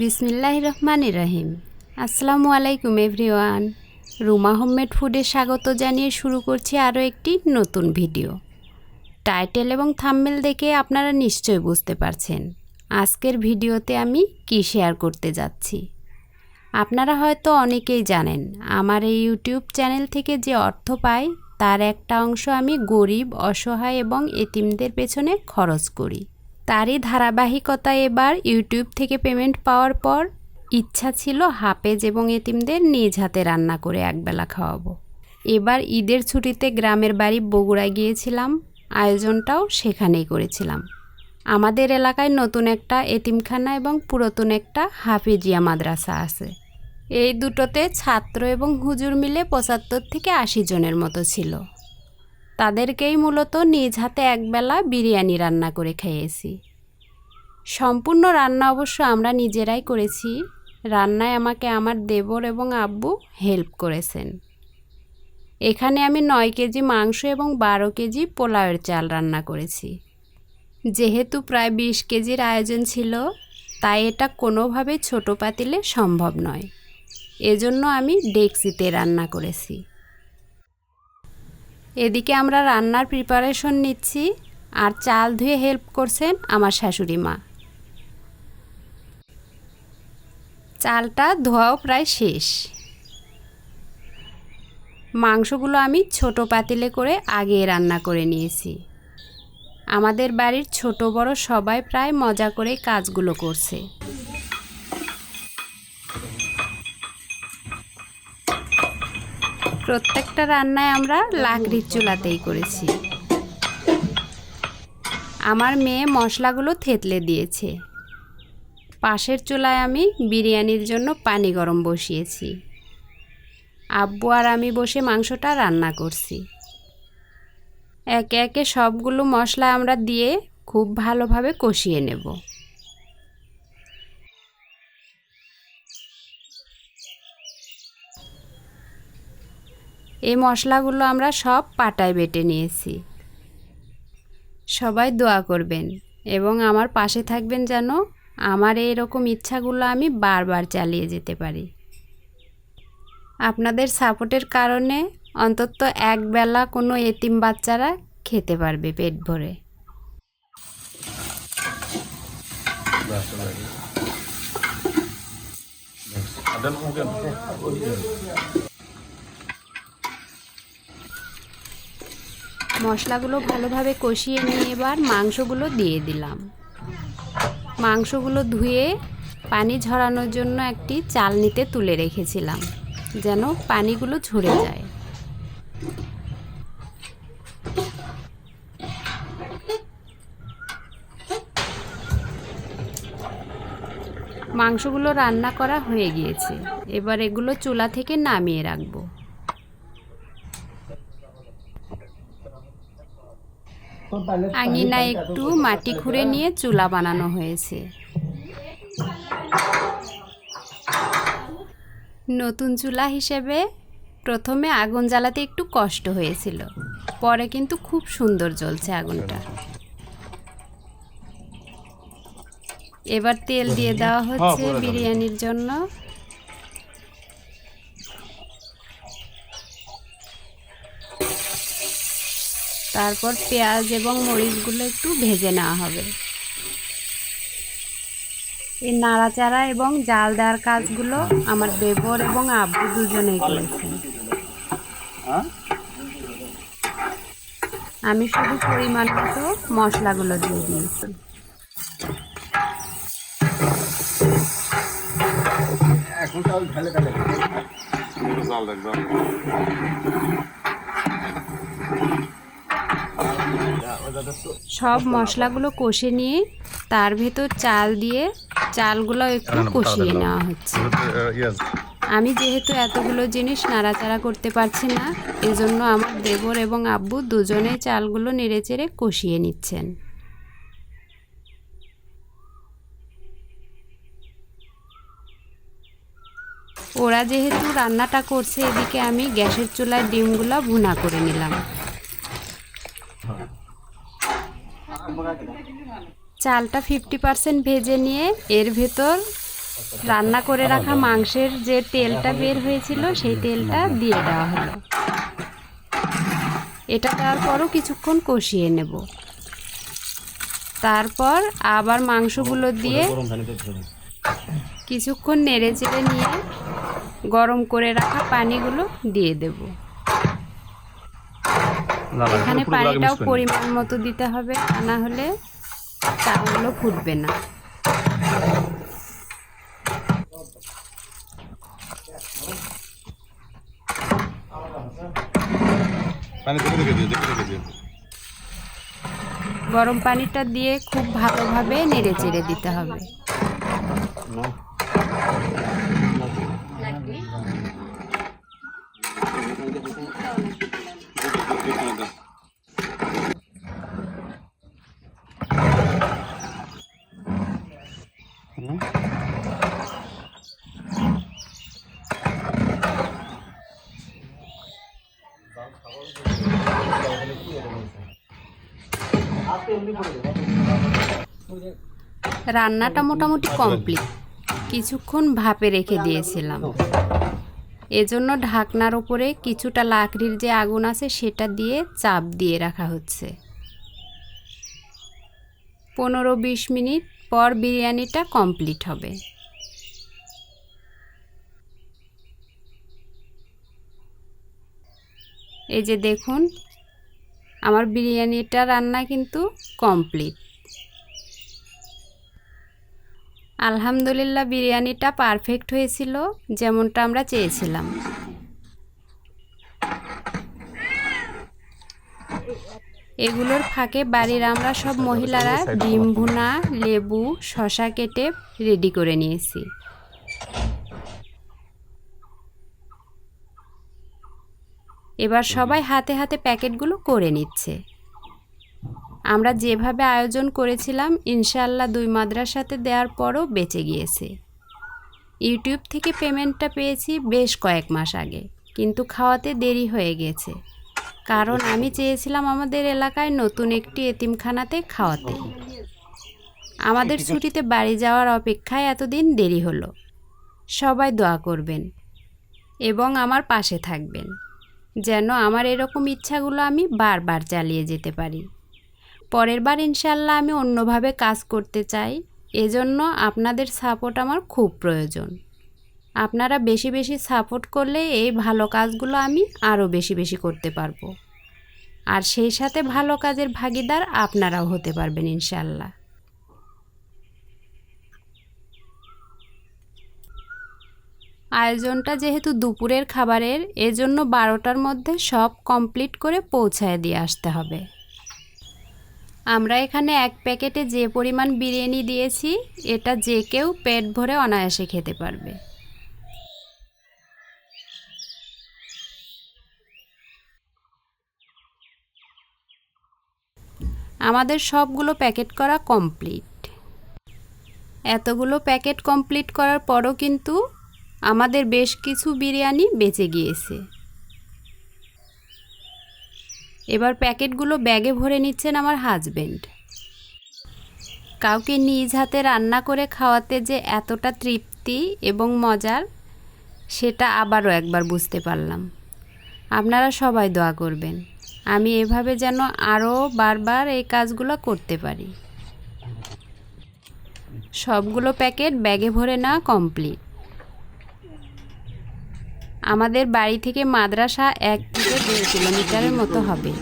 বিসমিল্লাহ রহমান রাহিম। আসসালামু আলাইকুম, এভরিওয়ান। রুমা হোমমেড ফুডে স্বাগত জানিয়ে শুরু করছি আরও একটি নতুন ভিডিও। টাইটেল এবং থাম্বেল দেখে আপনারা নিশ্চয় বুঝতে পারছেন আজকের ভিডিওতে আমি কি শেয়ার করতে যাচ্ছি। আপনারা হয়তো অনেকেই জানেন, আমার এই ইউটিউব চ্যানেল থেকে যে অর্থ পাই, তার একটা অংশ আমি গরিব, অসহায় এবং এতিমদের পেছনে খরচ করি। তারই ধারাবাহিকতায় এবার ইউটিউব থেকে পেমেন্ট পাওয়ার পর ইচ্ছা ছিল হাফেজ এবং এতিমদের নিজ হাতে রান্না করে একবেলা খাওয়াবো। এবার ঈদের ছুটিতে গ্রামের বাড়ি বগুড়ায় গিয়েছিলাম, আয়োজনটাও সেখানেই করেছিলাম। আমাদের এলাকায় নতুন একটা এতিমখানা এবং পুরাতন একটা হাফেজিয়া মাদ্রাসা আছে। এই দুটোতে ছাত্র এবং হুজুর মিলে পঁচাত্তর থেকে আশি জনের মতো ছিল। তাদেরকেই মূলত নিজ হাতে একবেলা বিরিয়ানি রান্না করে খেয়েছি। সম্পূর্ণ রান্না অবশ্য আমরা নিজেরাই করেছি। রান্নায় আমাকে আমার দেবর এবং আব্বু হেল্প করেছেন। এখানে আমি নয় কেজি মাংস এবং বারো কেজি পোলাওয়ের চাল রান্না করেছি। যেহেতু প্রায় বিশ কেজির আয়োজন ছিল, তাই এটা কোনোভাবে ছোট পাতিলে সম্ভব নয়। এজন্য আমি ডেক্সিতে রান্না করেছি। এদিকে আমরা রান্নার প্রিপারেশন নিচ্ছি আর চাল ধুয়ে হেল্প করছেন আমার শাশুড়ি মা। চালটা ধোয়াও প্রায় শেষ। মাংসগুলো আমি ছোট পাতিলে করে আগে রান্না করে নিয়েছি। আমাদের বাড়ির ছোট বড় সবাই প্রায় মজা করে কাজগুলো করছে। প্রত্যেকটা রান্নায় আমরা লাকড়ির চুলাতেই করেছি। আমার মেয়ে মশলাগুলো থেতলে দিয়েছে। পাশের চুলায় আমি বিরিয়ানির জন্য পানি গরম বসিয়েছি। আব্বু আর আমি বসে মাংসটা রান্না করছি। একে একে সবগুলো মশলা আমরা দিয়ে খুব ভালোভাবে কষিয়ে নেব। এই মশলাগুলো আমরা সব পাটায় বেটে নিয়েছি। সবাই দোয়া করবেন এবং আমার পাশে থাকবেন যেন আমার এই রকম ইচ্ছাগুলো আমি বারবার চালিয়ে যেতে পারি। আপনাদের সাপোর্টের কারণে অন্তত একবেলা কোনো এতিম বাচ্চারা খেতে পারবে পেট ভরে। মশলাগুলো ভালোভাবে কষিয়ে নিয়ে এবার মাংসগুলো দিয়ে দিলাম। মাংসগুলো ধুয়ে পানি ঝরানোর জন্য একটি চালনিতে তুলে রেখেছিলাম, যেন পানিগুলো ঝরে যায়। মাংসগুলো রান্না করা হয়ে গিয়েছে। এবার এগুলো চুলা থেকে নামিয়ে রাখব। আঙিনায় একটু মাটি খুঁড়ে নিয়ে চুলা বানানো হয়েছে। নতুন চুলা হিসেবে প্রথমে আগুন জ্বালাতে একটু কষ্ট হয়েছিল পরে কিন্তু খুব সুন্দর জ্বলছে আগুনটা। এবার তেল দিয়ে দেওয়া হচ্ছে বিরিয়ানির জন্য। তারপর পেঁয়াজ এবং মরিচগুলো একটু ভেজে নেওয়া হবে। এই নাড়াচাড়া এবং জাল দেওয়ার কাজগুলো আমার দেবর এবং আব্বু দুজনেই করেছেন। আমি শুধু পরিমাণ মতো মশলাগুলো দিয়ে দিয়েছি। এখন ঢালে ঢালে জাল দেখ জাল সব মশলাগুলো কষে নিয়ে তার ভেতর চাল দিয়ে চালগুলো একটু কষিয়ে নেওয়া হচ্ছে। আমি যেহেতু এতগুলো জিনিস নাড়াচাড়া করতে পারছি না এজন্য আমার দেবর এবং আব্বু দুজনে চালগুলো নেড়েচেড়ে কষিয়ে নিচ্ছেন। ওরা যেহেতু রান্নাটা করছে এদিকে আমি গ্যাসের চুলায় ডিমগুলো ভুনা করে নিলাম। চালটা ফিফটি পার্সেন্ট ভেজে নিয়ে এর ভেতর রান্না করে রাখা মাংসের যে তেলটা বের হয়েছিল, সেই তেলটা দিয়ে দেওয়া হলো। এটা দেওয়ার পরও কিছুক্ষণ কষিয়ে নেব। তারপর আবার মাংসগুলো দিয়ে কিছুক্ষণ নেড়ে চেড়ে নিয়ে গরম করে রাখা পানিগুলো দিয়ে দেব। এখানে পানিটাও পরিমাণ মতো দিতে হবে না হলে চালগুলো ফুটবে না। গরম পানিটা দিয়ে খুব ভালোভাবে নেড়ে চেড়ে দিতে হবে। রান্নাটা মোটামুটি কমপ্লিট। কিছুক্ষণ ভাপে রেখে দিয়েছিলাম। এজন্য ঢাকনার উপরে কিছুটা লাকড়ির যে আগুন আছে সেটা দিয়ে চাপ দিয়ে রাখা হচ্ছে। পনেরো বিশ মিনিট পর বিরিয়ানিটা কমপ্লিট হবে। এই যে দেখুন, আমার বিরিয়ানিটা রান্না কিন্তু কমপ্লিট। আলহামদুলিল্লাহ বিরিয়ানিটা পারফেক্ট হয়েছিল, যেমনটা আমরা চেয়েছিলাম। এগুলোর ফাঁকে বাড়ির আমরা সব মহিলারা ডিম ভুনা, লেবু শশা কেটে রেডি করে নিয়েছি। এবার সবাই হাতে হাতে প্যাকেটগুলো করে নিচ্ছে। আমরা যেভাবে আয়োজন করেছিলাম, ইনশাআল্লাহ দুই মাদ্রাসাতে দেওয়ার পরও বেঁচে গিয়েছে। ইউটিউব থেকে পেমেন্টটা পেয়েছি বেশ কয়েক মাস আগে, কিন্তু খাওয়াতে দেরি হয়ে গেছে। কারণ আমি চেয়েছিলাম আমাদের এলাকায় নতুন একটি এতিমখানাতে খাওয়াতে। আমাদের ছুটিতে বাড়ি যাওয়ার অপেক্ষায় এতদিন দেরি হলো। সবাই দোয়া করবেন এবং আমার পাশে থাকবেন, যেন আমার এরকম ইচ্ছাগুলো আমি বারবার চালিয়ে যেতে পারি। পরের বার ইনশাল্লাহ আমি অন্যভাবে কাজ করতে চাই। এজন্য আপনাদের সাপোর্ট আমার খুব প্রয়োজন। আপনারা বেশি বেশি সাপোর্ট করলে এই ভালো কাজগুলো আমি আরও বেশি বেশি করতে পারব। আর সেই সাথে ভালো কাজের ভাগিদার আপনারাও হতে পারবেন ইনশাল্লাহ। আয়োজনটা যেহেতু দুপুরের খাবারের, এজন্য বারোটার মধ্যে সব কমপ্লিট করে পৌঁছায় দিয়ে আসতে হবে। আমরা এখানে এক প্যাকেটে যে পরিমাণ বিরিয়ানি দিয়েছি, এটা যে কেউ পেট ভরে অনায়াসে খেতে পারবে। আমাদের সবগুলো প্যাকেট করা কমপ্লিট। এতগুলো প্যাকেট কমপ্লিট করার পরও কিন্তু আমাদের বেশ কিছু বিরিয়ানি বেঁচে গিয়েছে। এবার প্যাকেটগুলো ব্যাগে ভরে নিচ্ছেন আমার হাজবেন্ড। কাউকে নিজ হাতে রান্না করে খাওয়াতে যে এতটা তৃপ্তি এবং মজার, সেটা আবারও একবার বুঝতে পারলাম। আপনারা সবাই দোয়া করবেন, আমি এভাবে যেন আরও বারবার এই কাজগুলো করতে পারি। সবগুলো প্যাকেট ব্যাগে ভরে নেওয়া কমপ্লিট। আমাদের বাড়ি থেকে মাদ্রাসা এক থেকে দেড় কিলোমিটারের মতো হবে।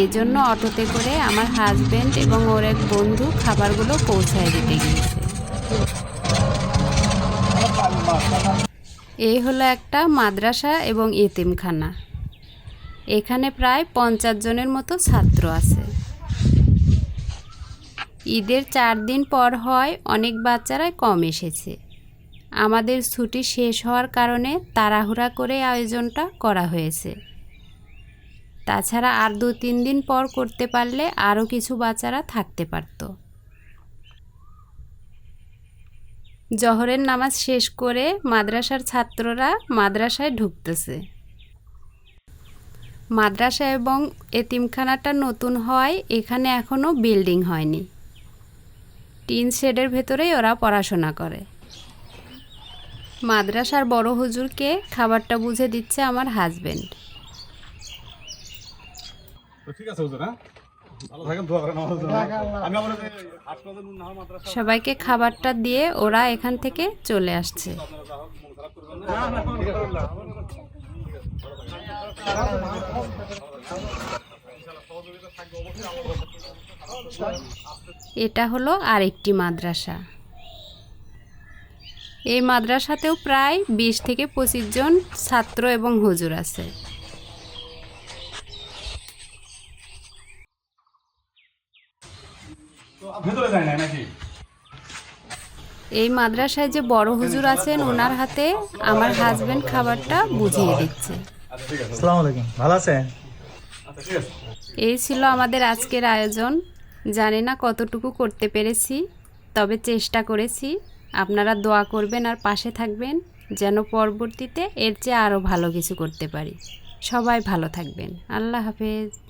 এই জন্য অটোতে করে আমার হাজবেন্ড এবং ওর এক বন্ধু খাবারগুলো পৌঁছায় দিতে গিয়েছে। এই হলো একটা মাদ্রাসা এবং এতিমখানা। এখানে প্রায় পঞ্চাশ জনের মতো ছাত্র আছে। ঈদের চার দিন পর হয়, অনেক বাচ্চারাই কম এসেছে। আমাদের ছুটি শেষ হওয়ার কারণে তাড়াহুড়া করে আয়োজনটা করা হয়েছে। তাছাড়া আর দু তিন দিন পর করতে পারলে আরও কিছু বাচ্চারা থাকতে পারত। জহরের নামাজ শেষ করে মাদ্রাসার ছাত্ররা মাদ্রাসায় ঢুকতেছে। মাদ্রাসা এবং এতিমখানাটা নতুন হওয়ায় এখানে এখনও বিল্ডিং হয়নি। টিন শেডের ভেতরেই ওরা পড়াশোনা করে। মাদ্রাসার বড় হুজুরকে খাবারটা বুঝে দিচ্ছে আমার হাজবেন্ড হ্যাঁ? মাদ্রাসা সবাইকে খাবারটা দিয়ে ওরা এখান থেকে চলে আসছে। এটা হলো আরেকটি মাদ্রাসা। এই মাদ্রাসাতেও প্রায় বিশ থেকে পঁচিশ জন ছাত্র এবং হুজুর আছে। এই মাদ্রাসায় যে বড় হুজুর আছেন ওনার হাতে আমার হাজবেন্ড খাবারটা বুঝিয়ে দিচ্ছে। আচ্ছা ঠিক আছে। আসসালামু আলাইকুম। ভালো আছেন? আচ্ছা ঠিক আছে। এই ছিল আমাদের আজকের আয়োজন। জানি না কতটুকু করতে পেরেছি তবে চেষ্টা করেছি। আপনারা দোয়া করবেন আর পাশে থাকবেন, যেন পরবর্তীতে এর চেয়ে আরও ভালো কিছু করতে পারি। সবাই ভালো থাকবেন। আল্লাহ হাফেজ।